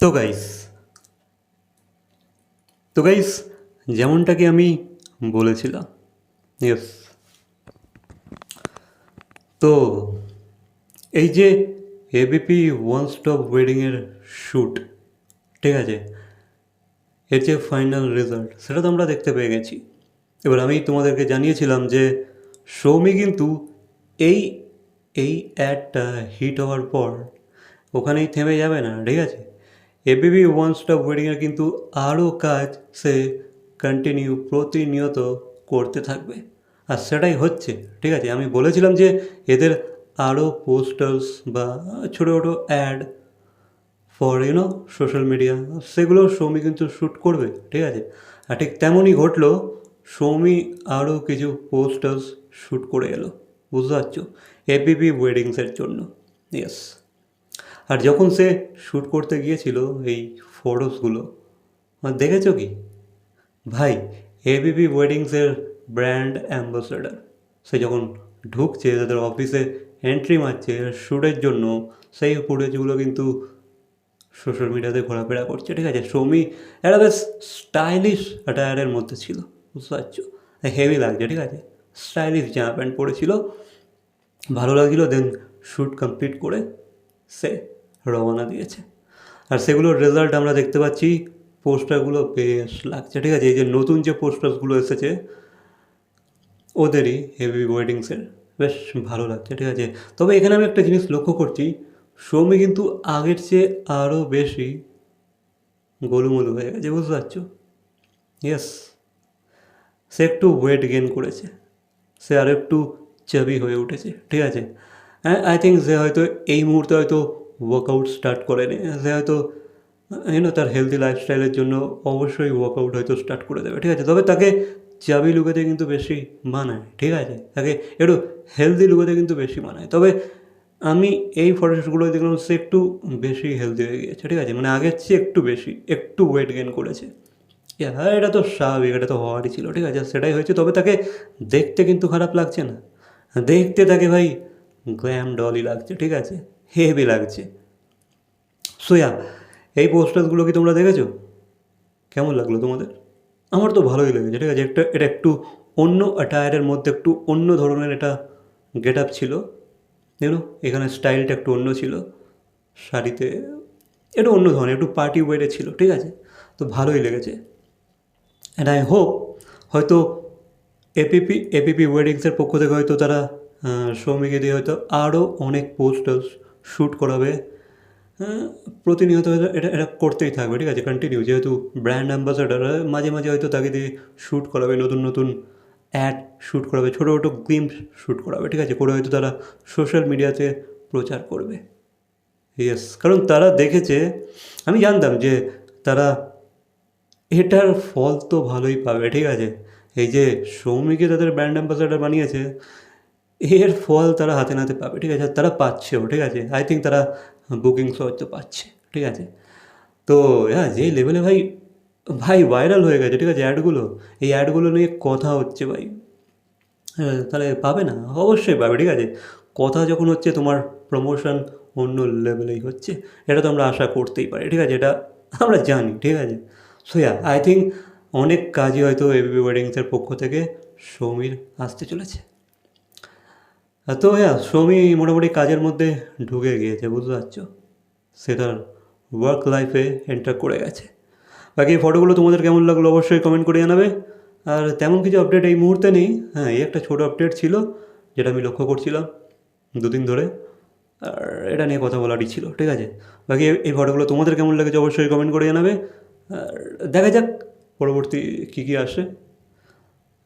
তো গাইস তো গাইস যেমনটাকে আমি বলেছিলাম? ইয়েস তো এই যে এবিপি ওয়ান স্টপ ওয়েডিংয়ের শ্যুট ঠিক আছে? এর যে ফাইনাল রেজাল্ট সেটা তো আমরা দেখতে পেয়ে গেছি। এবার আমি তোমাদেরকে জানিয়েছিলাম যে সৌমি কিন্তু এই এই অ্যাডটা হিট হওয়ার পর ওখানেই থেমে যাবে না, ঠিক আছে? এবিবি ওয়ান স্টপ ওয়েডিংয়ের কিন্তু আরও কাজ সে কন্টিনিউ প্রতিনিয়ত করতে থাকবে। আর সেটাই হচ্ছে, ঠিক আছে, আমি বলেছিলাম যে এদের আরও পোস্টার্স বা ছোটো ছোটো ad for you know social media সেগুলো সৌমি কিন্তু শ্যুট করবে, ঠিক আছে। আর ঠিক তেমনই ঘটলো, সৌমি আরও কিছু পোস্টার্স শ্যুট করে এলো, বুঝতে পারছ? এপিপি ওয়েডিংসের জন্য ইয়েস আর যখন সে শ্যুট করতে গিয়েছিল এই ফটোসগুলো দেখেছ কি? ভাই এবিপি ওয়েডিংসের ব্র্যান্ড অ্যাম্বাসেডার সে যখন ঢুকছে তাদের অফিসে এন্ট্রি মারছে শ্যুটের জন্য, সেই ফুটেজগুলো কিন্তু সোশ্যাল মিডিয়াতে ঘোরাফেরা করছে, ঠিক আছে? সৌমি একটা বেশ স্টাইলিশ অ্যাটায়ারের মধ্যে ছিল, বুঝতে পারছ? হেভি লাগছে, ঠিক আছে? স্টাইলিশ জামা প্যান্ট পরেছিল, ভালো লাগছিল দেন শ্যুট কমপ্লিট করে সে রওনা দিয়েছে। আর সেগুলোর রেজাল্ট আমরা দেখতে পাচ্ছি, পোস্টারগুলো বেশ লাগছে, ঠিক আছে? এই যে নতুন যে পোস্টারগুলো এসেছে, ওদেরই হেভি ওয়েডিংসের বেশ ভালো লাগছে, ঠিক আছে? তবে এখানে আমি একটা জিনিস লক্ষ্য করছি, সৌমি কিন্তু আগের চেয়ে আরও বেশি গোলুমলু হয়ে গেছে, বুঝতে পারছ? ইয়েস সে একটু ওয়েট গেন করেছে, সে আর একটু চাবি হয়ে উঠেছে, ঠিক আছে? হ্যাঁ আই থিঙ্ক সে হয়তো এই মুহূর্তে হয়তো ওয়ার্কআউট স্টার্ট করেনি, সে হয়তো ইউনো তার হেলদি লাইফস্টাইলের জন্য অবশ্যই ওয়ার্কআউট হয়তো স্টার্ট করে দেবে, ঠিক আছে? তবে তাকে চাবি লুকাতে কিন্তু বেশি মানায়, ঠিক আছে? তাকে একটু হেলদি লুকাতে কিন্তু বেশি মানায়। তবে আমি এই ফটোশ্যুটগুলো দেখলাম সে একটু বেশি হেলদি হয়ে গিয়েছে, ঠিক আছে? মানে আগের চেয়ে একটু বেশি, একটু ওয়েট গেন করেছে। হ্যাঁ এটা তো স্বাভাবিক, এটা তো হওয়ারই ছিল, ঠিক আছে? সেটাই হয়েছে, তবে তাকে দেখতে কিন্তু খারাপ লাগছে না। দেখতে তাকে ভাই গ্ল্যাম ডলি লাগছে, ঠিক আছে? হেভি লাগছে। সোয়া, এই পোস্টারগুলো কি তোমরা দেখেছ? কেমন লাগল তোমাদের? আমার তো ভালোই লেগেছে, ঠিক আছে? একটা, এটা একটু অন্য অ্যাটায়ারের মধ্যে একটু অন্য ধরনের এটা গেট আপ ছিল। দেখো এখানে স্টাইলটা একটু অন্য ছিল। শাড়িতে এটা অন্য ধরনের, একটু পার্টি ওয়েরে ছিল, ঠিক আছে? তো ভালোই লেগেছে। অ্যান্ড আই হোপ হয়তো A P P A P P ওয়েডিংসের পক্ষ থেকে হয়তো তারা সৌমিকে দিয়ে হয়তো আরও অনেক পোস্টার্স শ্যুট করাবে প্রতিনিয়ত এটা এটা করতেই থাকবে, ঠিক আছে? কন্টিনিউ যেহেতু ব্র্যান্ড অ্যাম্বাসাডার মাঝে মাঝে হয়তো তাকে দিয়ে শ্যুট করাবে, নতুন নতুন অ্যাড শ্যুট করাবে, ছোটো ছোটো গ্লিমস শ্যুট করাবে, ঠিক আছে? করে হয়তো তারা সোশ্যাল মিডিয়াতে প্রচার করবে। ইয়েস কারণ তারা দেখেছে, আমি জানতাম যে তারা এটার ফল তো ভালোই পাবে, ঠিক আছে? এই যে সৌমিকে তাদের ব্র্যান্ড অ্যাম্বাসাডার বানিয়েছে এর ফল তারা হাতে নাতে পাবে, ঠিক আছে? তারা পাচ্ছেও, ঠিক আছে? আই থিঙ্ক তারা বুকিং বুকিংস হয়তো পাচ্ছে, ঠিক আছে? তো হ্যাঁ যে লেভেলে ভাই ভাই ভাইরাল হয়ে গেছে, ঠিক আছে অ্যাডগুলো এই অ্যাডগুলো নিয়ে কথা হচ্ছে ভাই। তাহলে পাবে না? অবশ্যই পাবে, ঠিক আছে? কথা যখন হচ্ছে তোমার প্রমোশন অন্য লেভেলেই হচ্ছে, এটা তো আমরা আশা করতেই পারি, ঠিক আছে? এটা আমরা জানি, ঠিক আছে? সো ইয়া আই থিঙ্ক অনেক কাজই হয়তো এবিবি ওয়েডিংসের পক্ষ থেকে সৌমির আসতে চলেছে। তো হ্যাঁ সৌমি মোটামুটি কাজের মধ্যে ঢুকে গিয়েছে, বুঝতে পারছ? সে তার ওয়ার্ক লাইফে এন্টার করে গেছে। বাকি ফটোগুলো তোমাদের কেমন লাগল অবশ্যই কমেন্ট করে জানাবে। আর তেমন কিছু আপডেট এই মুহূর্তে নেই। হ্যাঁ এই একটা ছোটো আপডেট ছিল, যেটা আমি লক্ষ্য করছিলাম দুদিন ধরে। আর এটা নিয়ে কথা বলারই ছিল, ঠিক আছে? বাকি এই ফটোগুলো তোমাদের কেমন লেগেছে অবশ্যই কমেন্ট করে জানাবে। আর দেখা যাক, পরবর্তী কী কী আসে।